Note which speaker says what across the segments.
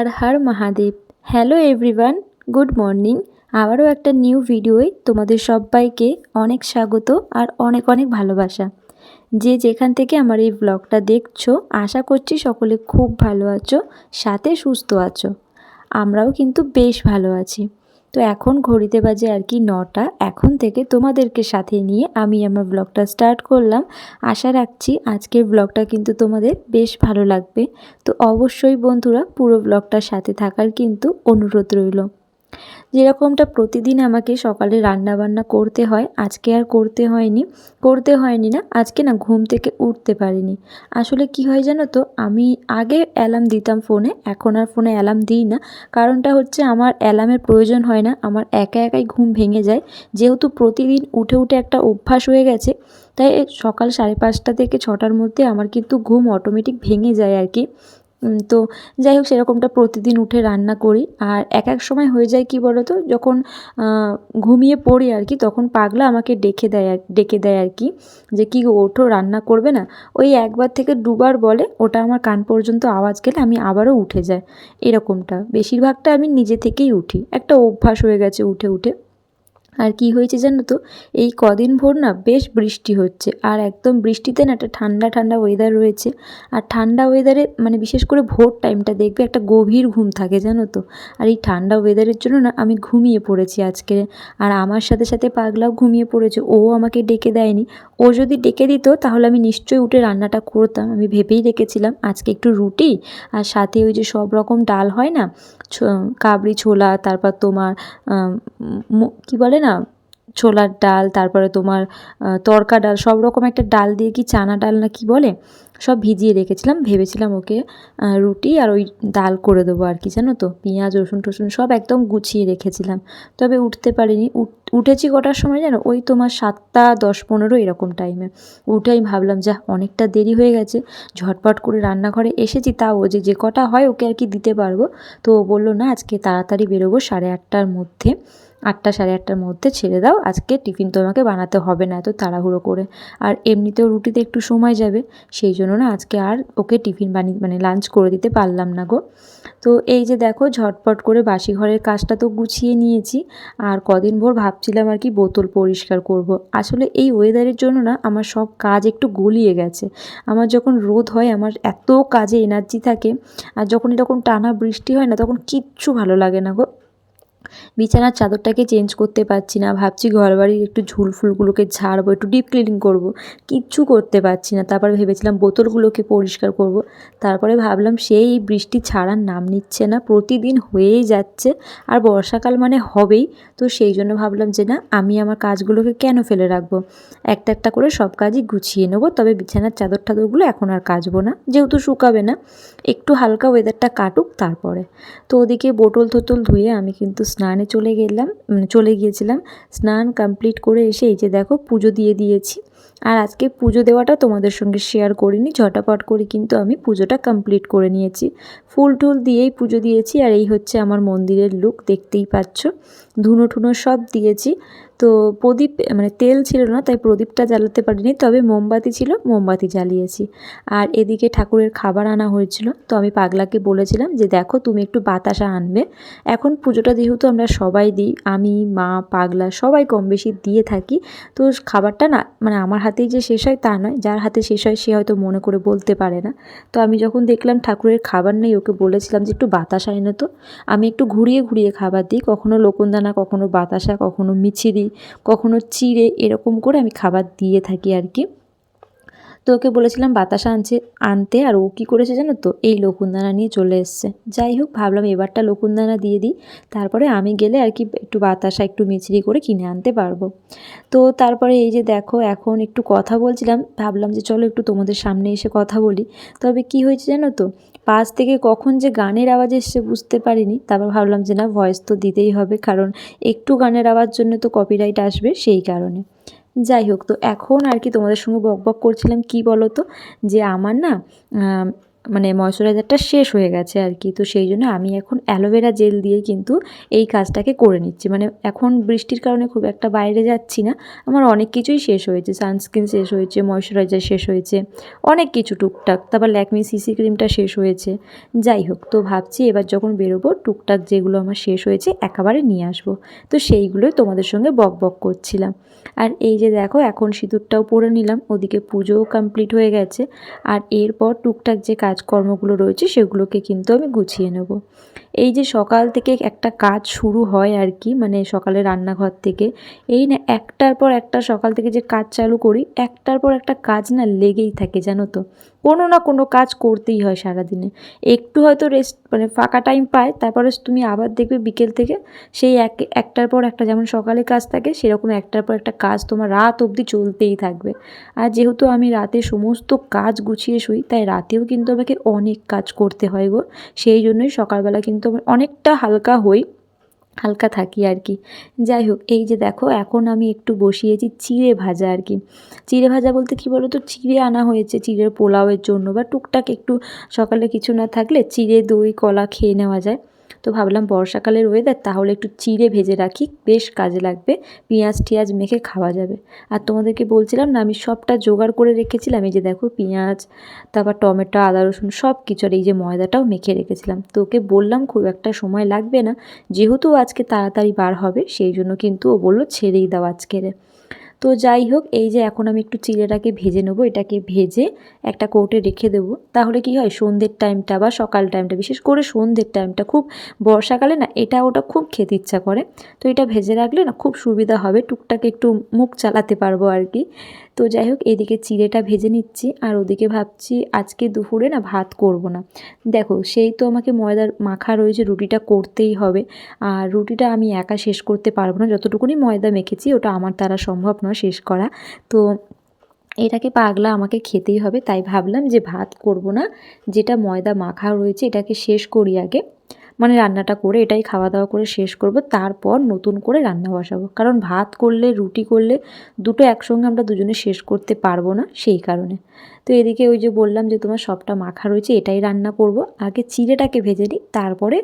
Speaker 1: হার হার Mahadev. Hello everyone good morning আবারও একটা new ভিডিওয় তোমাদের সবাইকে অনেক স্বাগত আর অনেক অনেক ভালোবাসা। যে যেখান থেকে আমার এই ব্লগটা দেখছ, আশা করছি সকলে খুব ভালো আছো, সাথে সুস্থ আছো। আমরাও কিন্তু বেশ ভালো আছি। তো এখন ঘড়িতে বাজে আর কি নটা। এখন থেকে তোমাদেরকে সাথে নিয়ে আমি আমার ব্লগটা স্টার্ট করলাম। আশা রাখছি আজকের ব্লগটা কিন্তু তোমাদের বেশ ভালো লাগবে। তো অবশ্যই বন্ধুরা পুরো ব্লগটার সাথে থাকার কিন্তু অনুরোধ রইল। যেরকমটা প্রতিদিন আমাকে সকালে রান্না বান্না করতে হয়, আজকে আর করতে হয়নি। করতে হয়নি না, আজকে না ঘুম থেকে উঠতে পারিনি। আসলে কি হয় জানো তো, আমি আগে অ্যালার্ম দিতাম ফোনে, এখন আর ফোনে অ্যালার্ম দিই না। কারণটা হচ্ছে আমার অ্যালার্মের প্রয়োজন হয় না, আমার একা একাই ঘুম ভেঙে যায়। যেহেতু প্রতিদিন উঠে উঠে একটা অভ্যাস হয়ে গেছে, তাই সকাল সাড়ে পাঁচটা থেকে ছটার মধ্যে আমার কিন্তু ঘুম অটোমেটিক ভেঙে যায় আর কি। তো যাই হোক সেরকমটা প্রতিদিন উঠে রান্না করি। আর এক এক সময় হয়ে যায় কি বলো তো যখন ঘুমিয়ে পড়ি আর কি, তখন পাগলা আমাকে ডেকে দেয় আর, ডেকে দেয় আর কি, যে কি ওঠো, রান্না করবে না? ওই একবার থেকে দুবার বলে, ওটা আমার কান পর্যন্ত আওয়াজ গেলে আমি আবারও উঠে যাই। এরকমটা। বেশিরভাগটা আমি নিজে থেকেই উঠি। একটা অভ্যাস হয়ে গেছে উঠে উঠে। আর কি হয়েছে জানো তো? এই কদিন ভোর না বেশ বৃষ্টি হচ্ছে। আর একদম বৃষ্টিতে না একটা ঠান্ডা ঠান্ডা ওয়েদার রয়েছে। আর ঠান্ডা ওয়েদারে মানে বিশেষ করে ভোর টাইমটা দেখবে একটা গভীর ঘুম থাকে জানো তো? আর এই ঠান্ডা ওয়েদারের জন্য না আমি ঘুমিয়ে পড়েছি আজকে। আর আমার সাথে সাথে পাগলাও ঘুমিয়ে পড়েছে। ও আমাকে ডেকে দেয়নি। ও যদি ডেকে দিত তাহলে আমি নিশ্চয়ই উঠে রান্নাটা করতাম। আমি ভেবেই রেখেছিলাম আজকে একটু রুটি আর সাথে ওই যে সব রকম ডাল হয় না? কাবড়ি ছোলা, তারপর তোমার কী বলে না? ছোলার ডাল, তারপরে তোমার তরকা ডাল, সব রকম একটা ডাল দিয়ে কি চানা ডাল না কি বলে? সব ভিজিয়ে রেখেছিলাম। ভেবেছিলাম ওকে রুটি আর ওই ডাল করে দেবো আর কি, জানো তো? পেঁয়াজ, রসুন টসুন সব একদম গুছিয়ে রেখেছিলাম। তবে উঠতে পারিনি। উঠেছি কটার সময় জানো? ওই তোমার সাতটা, দশ, পনেরো এরকম টাইমে উঠে আমি ভাবলাম যা অনেকটা দেরি হয়ে গেছে। ঝটপট করে রান্নাঘরে এসেছি। তাও যে যে কটা হয় ওকে আর কি দিতে পারব। তো ও বলল, না, আজকে তাড়াতাড়ি বেরোবো সাড়ে আটটার মধ্যে। আটটা, সাড়ে আটটার মধ্যে ছেড়ে দাও। আজকে টিফিন তোমাকে বানাতে হবে না এত তাড়াহুড়ো করে। আর এমনিতেও রুটিতে একটু সময় যাবে, সেই জন্য না, আজকে আর ওকে টিফিন বানিয়ে মানে লাঞ্চ করে দিতে পারলাম না গো। তো এই যে দেখো, ঝটপট করে বাসি ঘরের কাজটা তো গুছিয়ে নিয়েছি। আর কদিন ভোর ভাবছিলাম আর কি বোতল পরিষ্কার করব। আসলে এই ওয়েদারের জন্য না আমার সব কাজ একটু গলিয়ে গেছে। আমার যখন রোদ হয়, আমার এত কাজে এনার্জি থাকে, আর যখন এরকম টানা বৃষ্টি হয় না, তখন কিচ্ছু ভালো লাগে না গো। বিছানার চাদরটাকে চেঞ্জ করতে পারছি না। ভাবছি ঘর বাড়ির একটু ঝুল ফুলগুলোকে ঝাড়বো, একটু ডিপ ক্লিনিং করব। কিচ্ছু করতে পারছি না। তারপরে ভেবেছিলাম বোতলগুলোকে পরিষ্কার করব। তারপরে ভাবলাম সেই বৃষ্টি ছাড়ার নাম নিচ্ছে না। প্রতিদিন হয়েই যাচ্ছে। আর বর্ষাকাল মানে হবেই। তো সেই জন্য ভাবলাম যে না, আমি আমার কাজগুলোকে কেন ফেলে রাখব? একটা একটা করে সব কাজই গুছিয়ে নেব। তবে বিছানার চাদর টাদরগুলো এখন আর কাচবো না। যেহেতু শুকাবে না, একটু হালকা ওয়েদারটা কাটুক তারপরে। তো ওদিকে বোতল টোতল ধুয়ে আমি কিন্তু স্নানে চলে গেলাম মানে চলে গিয়েছিলাম। স্নান কমপ্লিট করে এসে এই যে দেখো পুজো দিয়ে দিয়েছি। আর আজকে পুজো দেওয়াটা তোমাদের সঙ্গে শেয়ার করিনি, ঝটাপট করে কিন্তু আমি পুজোটা কমপ্লিট করে নিয়েছি। ফুল টুল দিয়েই পুজো দিয়েছি, আর এই হচ্ছে আমার মন্দিরের লুক দেখতেই পাচ্ছ। ধুনো ঠুনো সব দিয়েছি। তো প্রদীপ মানে তেল ছিল না, তাই প্রদীপটা জ্বালাতে পারিনি। তবে মোমবাতি ছিল, মোমবাতি জ্বালিয়েছি। আর এদিকে ঠাকুরের খাবার আনা হয়েছিল। তো আমি পাগলাকে বলেছিলাম যে, দেখো, তুমি একটু বাতাসা আনবে। এখন পুজোটা যেহেতু আমরা সবাই দিই, আমি, মা, পাগলা, সবাই কম বেশি দিয়ে থাকি। তো খাবারটা না মানে আমার হাতেই যে শেষ হয় তা নয়, যার হাতে শেষ হয় সে হয়তো মনে করে বলতে পারে না। তো আমি যখন দেখলাম ঠাকুরের খাবার নেই, ওকে বলেছিলাম যে, একটু বাতাসা এনে তো। আমি একটু ঘুরিয়ে ঘুরিয়ে খাবার দিই, কখনো লোকনদানা কখনো বাতাসা কখনো মিছিরি কখনো চিড়ে এরকম করে আমি খাবার দিয়ে থাকি আর কি। তো ওকে বলেছিলাম বাতাসা আনছে, আনতে, আর ও কী করেছে জানো তো? এই লকুনদানা নিয়ে চলে এসছে। যাই হোক, ভাবলাম এবারটা লকুনদানা দিয়ে দিই। তারপরে আমি গেলে আর কি একটু বাতাসা, একটু মিছরি করে কিনে আনতে পারব। তো তারপরে এই যে দেখো, এখন একটু কথা বলছিলাম। ভাবলাম যে চলো একটু তোমাদের সামনে এসে কথা বলি। তবে কি হয়েছে জানো তো? পাশ থেকে কখন যে গানের আওয়াজ এসছে বুঝতে পারিনি। তারপর ভাবলাম যে না ভয়েস তো দিতেই হবে। কারণ একটু গানের আওয়াজ জন্য তো কপিরাইট আসবে সেই কারণে। যাই হোক, তো এখন আর কি তোমাদের সঙ্গে বক বক করছিলাম, কি বলো তো? যে আমার না মানে ময়শ্চারাইজারটা শেষ হয়ে গেছে আর কি তো সেই জন্য আমি এখন অ্যালোভেরা জেল দিয়ে কিন্তু এই কাজটাকে করে নিচ্ছি। মানে এখন বৃষ্টির কারণে খুব একটা বাইরে যাচ্ছি না। আমার অনেক কিছুই শেষ হয়েছে। সানস্ক্রিন শেষ হয়েছে ময়শ্চারাইজার শেষ হয়েছে, অনেক কিছু টুকটাক। তারপর ল্যাকমি সিসি ক্রিমটা শেষ হয়েছে। যাই হোক, তো ভাবছি এবার যখন বেরোবো, টুকটাক যেগুলো আমার শেষ হয়েছে একেবারে নিয়ে আসব। তো সেইগুলোই তোমাদের সঙ্গে বক বক করছিলাম। আর এই যে দেখো, এখন সিঁদুরটাও পরে নিলাম। ওদিকে পুজোও কমপ্লিট হয়ে গেছে। আর এরপর টুকটাক যে কাজকর্মগুলো রয়েছে, সেগুলোকে কিন্তু আমি গুছিয়ে নেব। এই যে সকাল থেকে একটা কাজ শুরু হয় আর কি মানে সকালে রান্নাঘর থেকে, এই না একটার পর একটা সকাল থেকে যে কাজ চালু করি, একটার পর একটা কাজ না লেগেই থাকে, জানো তো? কোনো না কোনো কাজ করতেই হয় সারাদিনে। একটু হয়তো রেস্ট মানে ফাঁকা টাইম পায়, তারপরে তুমি আবার দেখবে বিকেল থেকে সেই এক, একটার পর একটা যেমন সকালে কাজ থাকে, সেরকম একটার পর একটা কাজ তোমার রাত অবধি চলতেই থাকবে। আর যেহেতু আমি রাতে সমস্ত কাজ গুছিয়ে শুই, তাই রাতেও কিন্তু আমাকে অনেক কাজ করতে হয় গো। সেই জন্যই সকালবেলা কিন্তু অনেকটা হালকা হই। হালকা থাকি আর কি। যাই হোক, এই যে দেখো, এখন আমি একটু বসিয়েছি চিড়ে ভাজা আর কি। চিড়ে ভাজা বলতে কি বলো তো চিড়ে আনা হয়েছে চিড়ের পোলাওয়ের জন্য বা টুকটাক একটু সকালে কিছু না থাকলে চিড়ে, দই, কলা খেয়ে নেওয়া যায়। তো ভাবলাম বর্ষাকালের ওয়েদার তাহলে একটু চিড়ে ভেজে রাখি, বেশ কাজে লাগবে। পেঁয়াজ টিয়াজ মেখে খাওয়া যাবে। আর তোমাদেরকে বলছিলাম না, আমি সবটা জোগাড় করে রেখেছিলাম, এই যে দেখো পেঁয়াজ, তারপর টমেটো, আদা, রসুন সব কিছু আর এই যে ময়দাটাও মেখে রেখেছিলাম। তো ওকে বললাম খুব একটা সময় লাগবে না, যেহেতু আজকে তাড়াতাড়ি বার হবে, সেই জন্য কিন্তু ও বলল ছেড়েই দাও আজকের। তো যাই হোক, এই যে এখন আমি একটু চিড়েটাকে ভেজে নেব, এটাকে ভেজে একটা কোটে রেখে দেব। তাহলে কি হয়, সন্ধ্যের টাইমটা বা সকাল টাইমটা বিশেষ করে সন্ধ্যের টাইমটা খুব বর্ষাকালে না, এটা ওটা খুব খেতে ইচ্ছা করে। তো এটা ভেজে রাখলে না, খুব সুবিধা হবে, টুকটাকে একটু মুখ চালাতে পারব আর কি। তো যাই হোক, এদিকে চিড়েটা ভেজে নিচ্ছি আর ওদিকে ভাবছি আজকে দুপুরে না ভাত করব না। দেখো, সেই তো আমাকে ময়দার মাখা রয়েছে রুটিটা করতেই হবে। আর রুটিটা আমি একা শেষ করতে পারব না। যতটুকুনি ময়দা মেখেছি, ওটা আমার দ্বারা সম্ভব নয় শেষ করা। তো এটাকে পাগলা আমাকে খেতেই হবে, তাই ভাবলাম যে ভাত করব না। যেটা ময়দা মাখা রয়েছে, এটাকে শেষ করি আগে। মানে রান্নাটা করে এটাই খাওয়া দাওয়া করে শেষ করব, তারপর নতুন করে রান্না বসাবো। কারণ ভাত করলে, রুটি করলে দুটো একসঙ্গে আমরা দুজনে শেষ করতে পারব না সেই কারণে। তো এদিকে ওই যে বললাম যে তোমার সবটা মাখা রয়েছে, এটাই রান্না করব। আগে চিড়েটাকে ভেজে নিই, তারপরে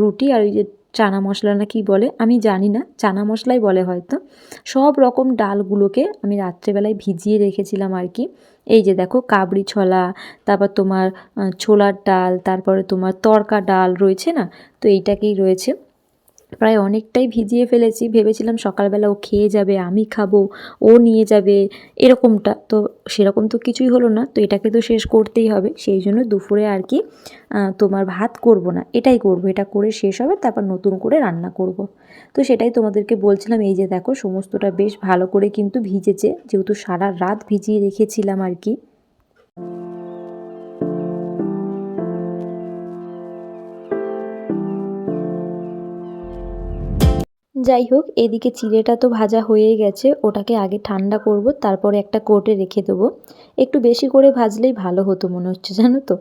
Speaker 1: রুটি আর ওই যে চানা মশলা নাকি বলে? আমি জানি না, চানা মশলাই বলে হয়তো। সব রকম ডালগুলোকে আমি রাত্রেবেলায় ভিজিয়ে রেখেছিলাম আর কি। এই যে দেখো কাবড়ি ছোলা, তারপর তোমার ছোলার ডাল, তারপরে তোমার তরকা ডাল রয়েছে না? তো এইটাকেই রয়েছে। প্রায় অনেকটাই ভিজিয়ে ফেলেছি। ভেবেছিলাম সকালবেলা ও খেয়ে যাবে, আমি খাব, ও নিয়ে যাবে, এরকমটা। তো সেরকম তো কিছুই হলো না, তো এটাকে তো শেষ করতেই হবে। সেই জন্য দুপুরে আর কি তোমার ভাত করব না, এটাই করব। এটা করে শেষ হবে, তারপর নতুন করে রান্না করব। তো সেটাই তোমাদেরকে বলছিলাম, এই যে দেখো, সমস্তটা বেশ ভালো করে কিন্তু ভিজেছে। যেহেতু সারা রাত ভিজিয়ে রেখেছিলাম আর কি। যাই হোক, এদিকে চিড়েটা তো ভাজা হয়ে গেছে, ওটাকে আগে ঠান্ডা করব, তারপরে একটা কোটে রেখে দেবো। একটু বেশি করে ভাজলেই ভালো হতো মনে হচ্ছে, জানো তো?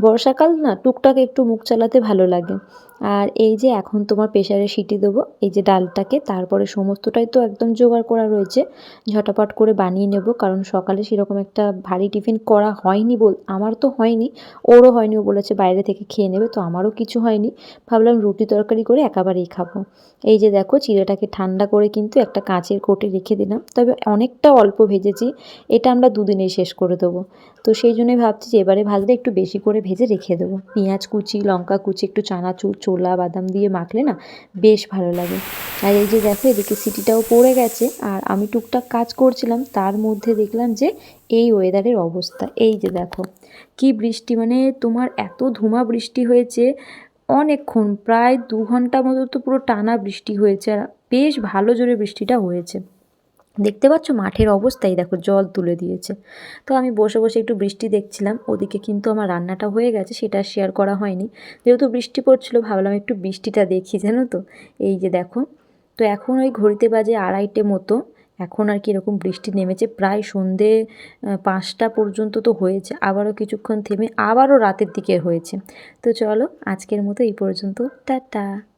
Speaker 1: বর্ষাকাল না, টুকটাক একটু মুখ চালাতে ভালো লাগে। আর এই যে এখন তোমার প্রেশারে সিটি দেবো, এই যে ডালটাকে, তারপরে সমস্তটাই তো একদম জোগাড় করা রয়েছে, ঝটাপট করে বানিয়ে নেব, কারণ সকালে সেরকম একটা ভারী টিফিন করা হয়নি বল, আমার তো হয়নি, ওরও হয়নি, ও বলেছে বাইরে থেকে খেয়ে নেবে, তো আমারও কিছু হয়নি, ভাবলাম রুটি তরকারি করে একেবারেই খাব। এই যে দেখো, চিড়েটাকে ঠান্ডা করে কিন্তু একটা কাঁচের কোটে রেখে দিলাম, তবে অনেকটা অল্প ভেজেছি, এটা আমরা দুদিনেই শেষ করে দেবো। তো সেই জন্যই ভাবছি যে এবারে ভাজলে একটু বেশি করে ভেজে রেখে দেবো, পেঁয়াজ কুচি, লঙ্কা কুচি, একটু চানাচুর ছোলা, বাদাম দিয়ে মাখলে না বেশ ভালো লাগে। আর এই যে দেখো, এদিকে সিটিটাও পড়ে গেছে। আর আমি টুকটাক কাজ করছিলাম, তার মধ্যে দেখলাম যে এই ওয়েদারের অবস্থা। এই যে দেখো, কি বৃষ্টি মানে তোমার এত ধুমা বৃষ্টি হয়েছে অনেকক্ষণ, প্রায় দু ঘণ্টা মতো তো পুরো টানা বৃষ্টি হয়েছে। আর বেশ ভালো জোরে বৃষ্টিটা হয়েছে। দেখতে পাচ্ছ মাঠের অবস্থাই দেখো, জল তুলে দিয়েছে। তো আমি বসে বসে একটু বৃষ্টি দেখছিলাম, ওদিকে কিন্তু আমার রান্নাটা হয়ে গেছে, সেটা শেয়ার করা হয়নি। যেহেতু বৃষ্টি পড়ছিল, ভাবলাম একটু বৃষ্টিটা দেখি, জানো তো? এই যে দেখো, তো এখন ওই ঘড়িতে বাজে আড়াইটে মতো, এখন আর কি এরকম বৃষ্টি নেমেছে, প্রায় সন্ধে পাঁচটা পর্যন্ত তো হয়েছে, আবারও কিছুক্ষণ থেমে আবারও রাতের দিকে হয়েছে। তো চলো, আজকের মতো এই পর্যন্ত, টাটা।